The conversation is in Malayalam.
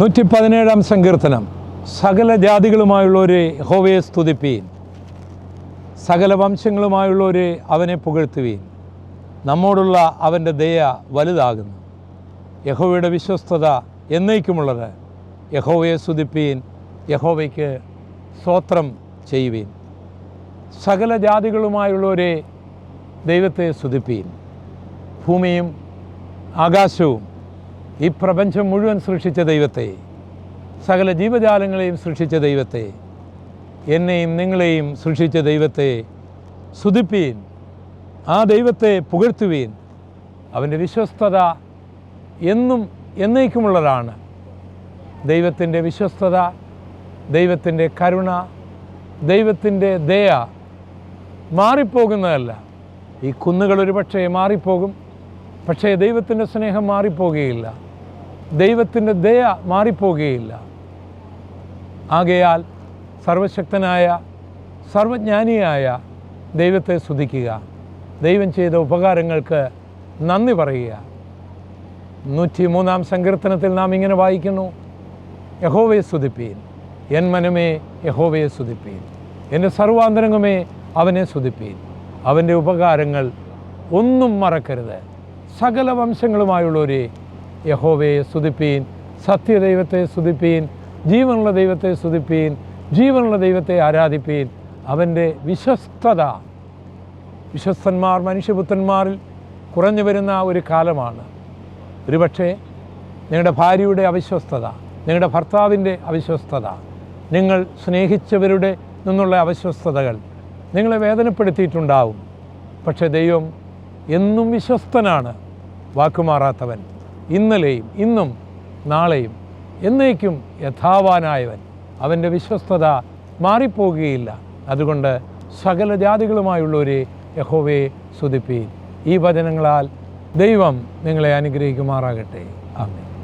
നൂറ്റി പതിനേഴാം സങ്കീർത്തനം. സകല ജാതികളുമായുള്ളവരെ ഹോവയെ സ്തുതിപ്പീൻ. സകല വംശങ്ങളുമായുള്ളവരെ അവനെ പുകഴ്ത്തുവീൻ. നമ്മോടുള്ള അവന്റെ ദയ വലുതാകുന്നു. യഹോവയുടെ വിശ്വസ്തത എന്നേക്കുമുള്ളത് യഹോവയെ സ്തുതിപ്പീൻ യഹോവയ്ക്ക് സ്തോത്രം ചെയ്യുവീൻ. സകല ജാതികളുമായുള്ളവരെ ദൈവത്തെ സ്തുതിപ്പീൻ. ഭൂമിയും ആകാശവും ഈ പ്രപഞ്ചം മുഴുവൻ സൃഷ്ടിച്ച ദൈവത്തെ സകല ജീവജാലങ്ങളെയും സൃഷ്ടിച്ച ദൈവത്തെ എന്നെയും നിങ്ങളെയും സൃഷ്ടിച്ച ദൈവത്തെ സ്തുതിപ്പീൻ ആ ദൈവത്തെ പുകഴ്ത്തുവീൻ. അവന്റെ വിശ്വസ്തത എന്നും എന്നേക്കുമുള്ളതാണ്. ദൈവത്തിന്റെ വിശ്വസ്തത ദൈവത്തിന്റെ കരുണ ദൈവത്തിന്റെ ദയ മാറിപ്പോകുന്നതല്ല. ഈ കുന്നുകൾ ഒരുപക്ഷേ മാറിപ്പോകും പക്ഷേ ദൈവത്തിന്റെ സ്നേഹം മാറിപ്പോകുകയില്ല. ദൈവത്തിന്റെ ദയ മാറിപ്പോകുകയില്ല. ആകയാൽ സർവശക്തനായ സർവജ്ഞാനിയായ ദൈവത്തെ സ്തുതിക്കുക. ദൈവം ചെയ്ത ഉപകാരങ്ങൾക്ക് നന്ദി പറയുക. നൂറ്റി മൂന്നാം സങ്കീർത്തനത്തിൽ നാം ഇങ്ങനെ വായിക്കുന്നു. യഹോവയെ സ്തുതിപ്പീൻ. എൻ മനമേ യഹോവയെ സ്തുതിപ്പീൻ. എന്റെ സർവാന്തരംഗമേ അവനെ സ്തുതിപ്പീൻ. അവന്റെ ഉപകാരങ്ങൾ ഒന്നും മറക്കരുത്. സകല വംശങ്ങളുമായുള്ളവരെ യഹോവയെ സ്തുതിപ്പീൻ സത്യദൈവത്തെ സ്തുതിപ്പീൻ ജീവനുള്ള ദൈവത്തെ സ്തുതിപ്പീൻ ജീവനുള്ള ദൈവത്തെ ആരാധിപ്പീൻ. അവന്റെ വിശ്വസ്തത വിശ്വസ്തന്മാർ മനുഷ്യപുത്രന്മാരിൽ കുറഞ്ഞു വരുന്ന ഒരു കാലമാണ്. ഒരുപക്ഷെ നിങ്ങളുടെ ഭാര്യയുടെ അവിശ്വസ്തത നിങ്ങളുടെ ഭർത്താവിന്റെ അവിശ്വസ്തത നിങ്ങൾ സ്നേഹിച്ചവരുടെ നിന്നുള്ള അവിശ്വസ്തതകൾ നിങ്ങളെ വേദനപ്പെടുത്തിയിട്ടുണ്ടാവും. പക്ഷേ ദൈവം എന്നും വിശ്വസ്തനാണ് വാക്കുമാറാത്തവൻ. ഇന്നലെയും ഇന്നും നാളെയും എന്നേക്കും യഥാവാനായവൻ. അവന്റെ വിശ്വസ്തത മാറിപ്പോകുകയില്ല. അതുകൊണ്ട് സകല ജാതികളുമായുള്ളവരെ യഹോവയെ സ്തുതിപ്പീൻ. ഈ വചനങ്ങളാൽ ദൈവം നിങ്ങളെ അനുഗ്രഹിക്കുമാറാകട്ടെ. ആമേൻ.